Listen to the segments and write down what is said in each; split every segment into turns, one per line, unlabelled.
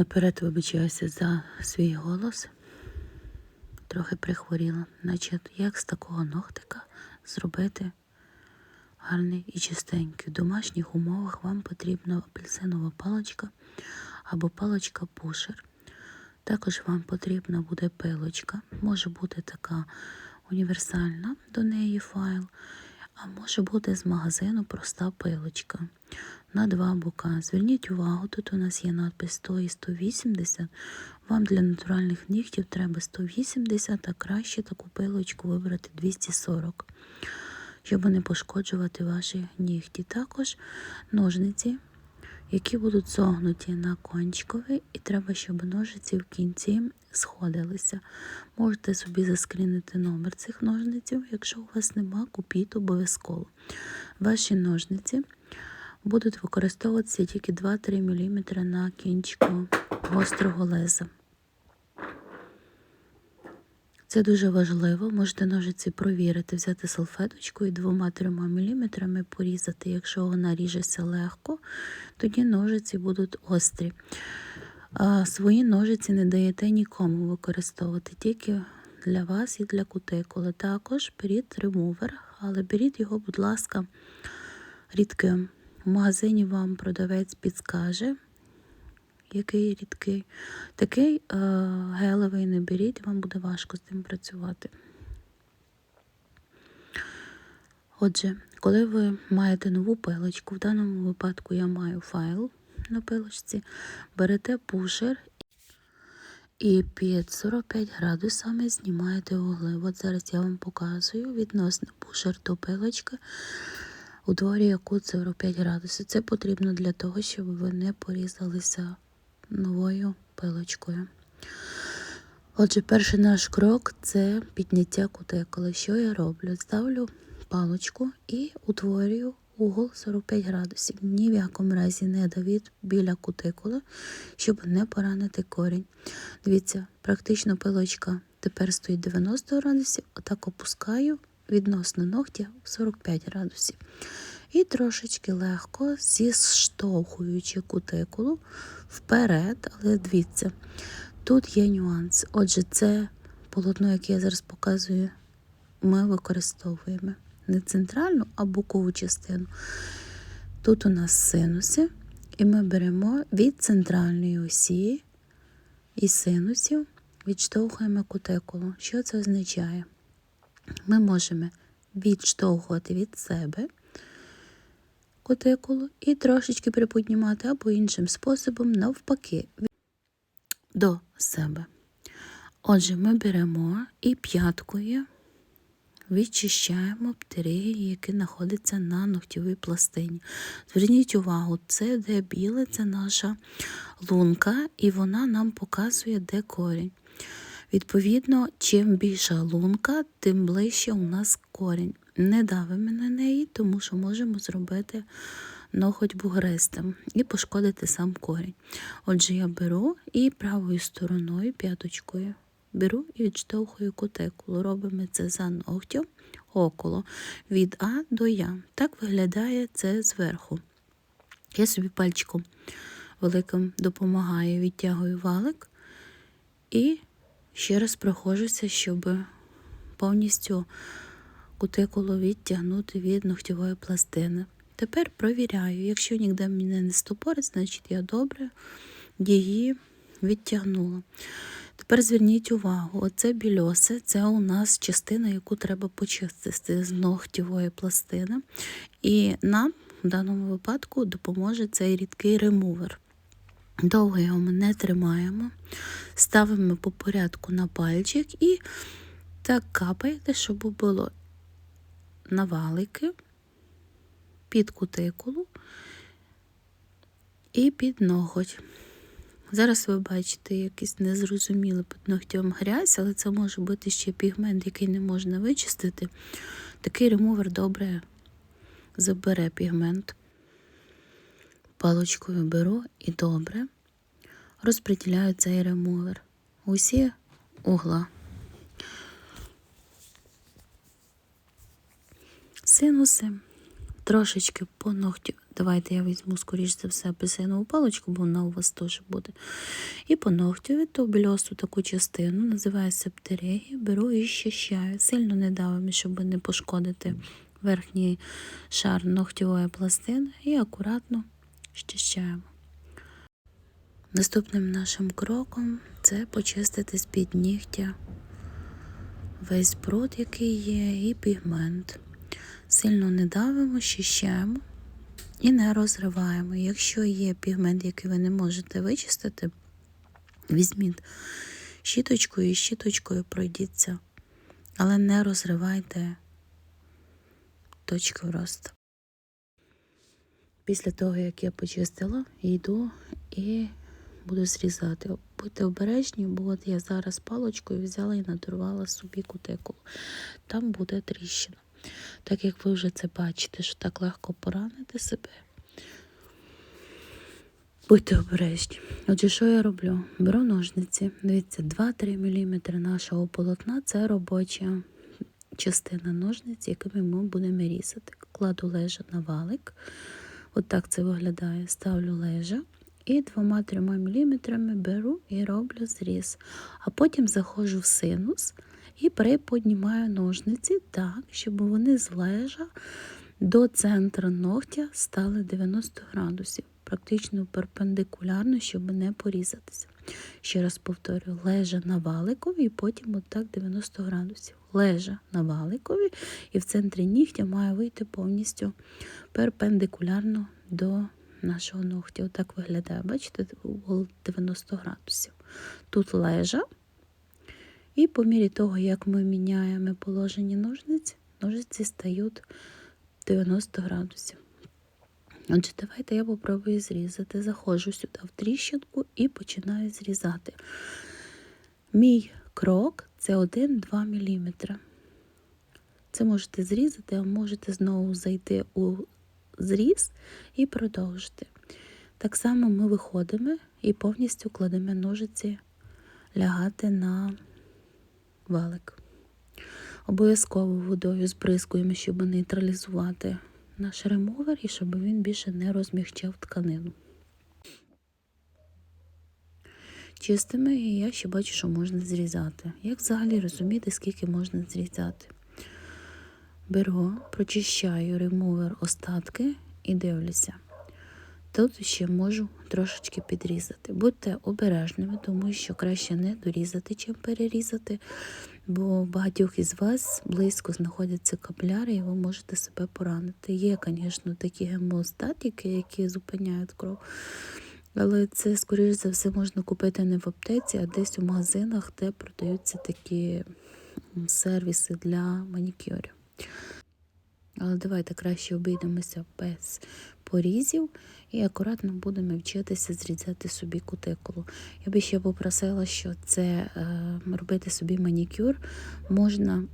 Наперед вибачаюся за свій голос. Трохи прихворіла. Значить, як з такого ногтика зробити гарний і чистенький. В домашніх умовах вам потрібна апельсинова паличка або паличка пушер. Також вам потрібна буде пилочка. Може бути така універсальна до неї файл, а може бути з магазину проста пилочка на два бока. Зверніть увагу, тут у нас є надпис 100 і 180. Вам для натуральних нігтів треба 180, а краще таку пилочку вибрати 240, щоб не пошкоджувати ваші нігті. Також ножниці, які будуть зогнуті на кончикові, і треба, щоб ножиці в кінці сходилися. Можете собі заскрінити номер цих ножниців. Якщо у вас нема, купіть обов'язково. Ваші ножниці будуть використовуватися тільки 2-3 мм на кінчику гострого леза. Це дуже важливо. Можете ножиці провірити, взяти салфеточку і 2-3 мм порізати. Якщо вона ріжеться легко, тоді ножиці будуть гострі. А свої ножиці не даєте нікому використовувати, тільки для вас і для кутикули. Також беріть ремувер, але беріть його, будь ласка, рідким. В магазині вам продавець підскаже, який рідкий. Такий е, гелевий не беріть, вам буде важко з ним працювати. Отже, коли ви маєте нову пилочку, в даному випадку я маю файл на пилочці, берете пушер і під 45 градусами знімаєте угли. От зараз я вам показую відносно пушер до пилочки утворює кут 45 градусів. Це потрібно для того, щоб ви не порізалися новою пилочкою. Отже, перший наш крок це підняття кутикули. Що я роблю? Ставлю палочку і утворюю угол 45 градусів. Ні в якому разі не давіть біля кутикули, щоб не поранити корінь. Дивіться, практично пилочка тепер стоїть 90 градусів, отак опускаю відносно ногтя 45 градусів. І трошечки легко, зіштовхуючи кутикулу вперед, але дивіться, тут є нюанс. Отже, це полотно, яке я зараз показую, ми використовуємо не центральну, а бокову частину. Тут у нас синуси, і ми беремо від центральної осі і синусів відштовхуємо кутикулу. Що це означає? Ми можемо відштовхувати від себе кутикулу і трошечки приподнімати або іншим способом, навпаки, до себе. Отже, ми беремо і п'яткою відчищаємо птеригії, які знаходяться на ногтєвій пластині. Зверніть увагу, це де біле, це наша лунка, і вона нам показує, де корінь. Відповідно, чим більша лунка, тим ближче у нас корінь. Не давимо на неї, тому що можемо зробити ноготь бугристим і пошкодити сам корінь. Отже, я беру і правою стороною, п'яточкою, беру і відштовхую кутикулу. Робимо це за ногтем около від А до Я. Так виглядає це зверху. Я собі пальчиком великим допомагаю, відтягую валик і ще раз проходжуся, щоб повністю кутикулу відтягнути від ногтєвої пластини. Тепер провіряю, якщо ніде мене не стопорить, значить я добре її відтягнула. Тепер зверніть увагу, оце більосе це у нас частина, яку треба почистити з ногтєвої пластини. І нам в даному випадку допоможе цей рідкий ремувер. Довго його ми не тримаємо, ставимо по порядку на пальчик і так капаєте, щоб було навалики під кутикулу і під ноготь. Зараз ви бачите якийсь незрозумілий під ногтем грязь, але це може бути ще пігмент, який не можна вичистити. Такий ремувер добре забере пігмент. Палочкою беру і добре розподіляю цей ремувер. Усі угла. Синуси трошечки по ногтю Давайте я візьму, скоріш за все, апельсинову паличку, бо вона у вас теж буде. І по ногтю від того таку частину, називає септерегія, беру і щищаю. Сильно не давимо, щоб не пошкодити верхній шар ногтєвої пластини і акуратно щищаємо. Наступним нашим кроком це почистити з-під нігтя весь бруд, який є, і пігмент. Сильно не давимо, щищаємо і не розриваємо. Якщо є пігмент, який ви не можете вичистити, візьміть щіточкою і щіточкою пройдіться, але не розривайте точки росту. Після того, як я почистила, йду і буду зрізати. Будьте обережні, бо от я зараз паличкою взяла і надурвала собі кутикулу. Там буде тріщина. Так як ви вже це бачите, що так легко поранити себе. Будьте обережні. Отже, що я роблю? Беру ножниці. Дивіться, 2-3 мм нашого полотна це робоча частина ножниць, якими ми будемо різати. Кладу лежа на валик. От це виглядає. Ставлю лежа. І 2-3 мм беру і роблю зріз. А потім заходжу в синус і приподнімаю ножниці так, щоб вони з лежа до центру ногтя стали 90 градусів, практично перпендикулярно, щоб не порізатися. Ще раз повторюю, лежа на валикові і потім отак 90 градусів. Лежа на валикові, і в центрі нігтя має вийти повністю перпендикулярно до нашого ногтя. Отак виглядає, бачите, угол 90 градусів. Тут лежа. І по мірі того, як ми міняємо положення ножниць, ножиці стають 90 градусів. Отже, давайте я попробую зрізати. Заходжу сюди в тріщинку і починаю зрізати. Мій крок це 1-2 мм. Це можете зрізати, а можете знову зайти у зріз і продовжити. Так само ми виходимо і повністю кладемо ножиці лягати на валик. Обов'язково водою збризкуємо, щоб нейтралізувати наш ремовер і щоб він більше не розмягчав тканину. Чистими, і я ще бачу, що можна зрізати. Як взагалі розуміти, скільки можна зрізати? Беру, прочищаю ремовер остатки і дивлюся. Тут ще можу трошечки підрізати. Будьте обережними, тому що краще не дорізати, чим перерізати, бо багатьох із вас близько знаходяться капляри, і ви можете себе поранити. Є, звісно, такі гемостатики, які зупиняють кров. Але це, скоріш за все, можна купити не в аптеці, а десь у магазинах, де продаються такі сервіси для манікюрів. Але давайте краще обійдемося без порізів і акуратно будемо вчитися зрізати собі кутикулу. Я би ще попросила, що це е, робити собі манікюр можна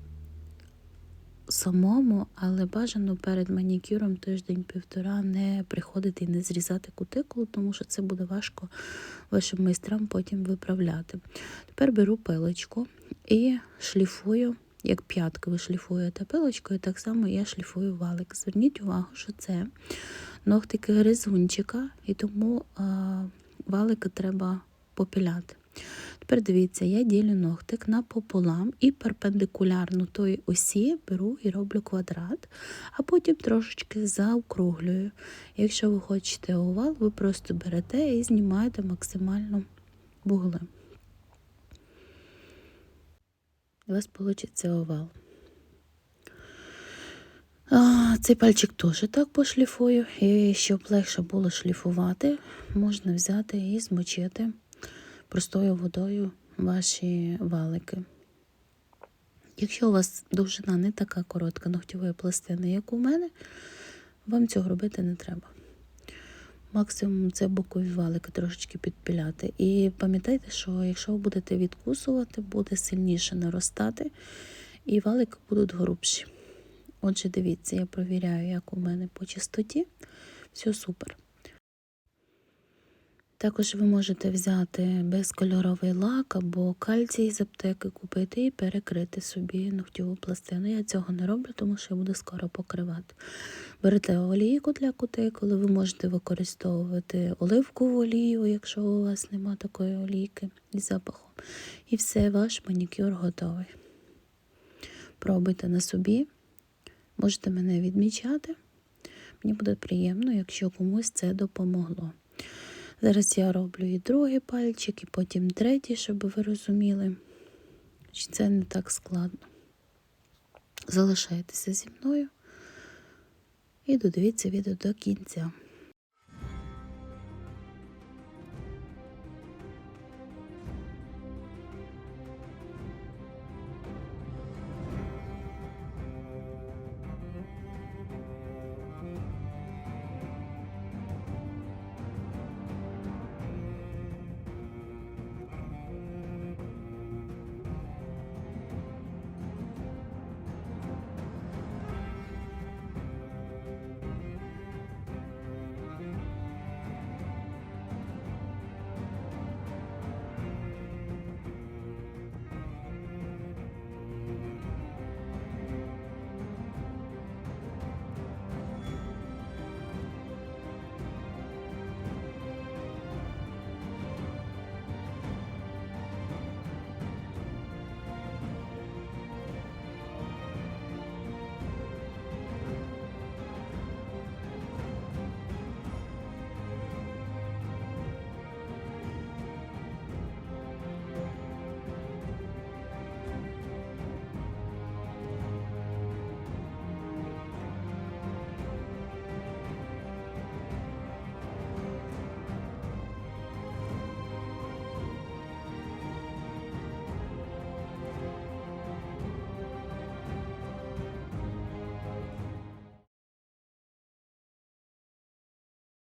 самому, але бажано перед манікюром тиждень-півтора не приходити і не зрізати кутикулу, тому що це буде важко вашим майстрам потім виправляти. Тепер беру пилочку і шліфую. Як п'ятки ви шліфуєте пилочкою, так само я шліфую валик. Зверніть увагу, що це ногтики гризунчика, і тому а, валики треба попіляти. Тепер дивіться, я ділю ногтик напополам і перпендикулярно тої осі беру і роблю квадрат, а потім трошечки заокруглюю. Якщо ви хочете овал, ви просто берете і знімаєте максимально вугли. У вас вийде овал. А, Цей пальчик теж так пошліфую. І щоб легше було шліфувати, можна взяти і змочити простою водою ваші валики. Якщо у вас довжина не така коротка ногтєвої пластини, як у мене, вам цього робити не треба. Максимум це бокові валики трошечки підпіляти. І пам'ятайте, що якщо ви будете відкусувати, буде сильніше наростати, і валики будуть грубші. Отже, дивіться, я провіряю, як у мене по чистоті. Все супер. Також ви можете взяти безкольоровий лак або кальцій з аптеки купити і перекрити собі ногтєву пластину. Я цього не роблю, тому що я буду скоро покривати. Берете олійку для кутикули, ви можете використовувати оливкову олію, якщо у вас нема такої олійки із запахом. І все, ваш манікюр готовий. Пробуйте на собі, можете мене відмічати. Мені буде приємно, якщо комусь це допомогло. Зараз я роблю і другий пальчик, і потім третій, щоб ви розуміли, що це не так складно. Залишайтеся зі мною і додивіться відео до кінця.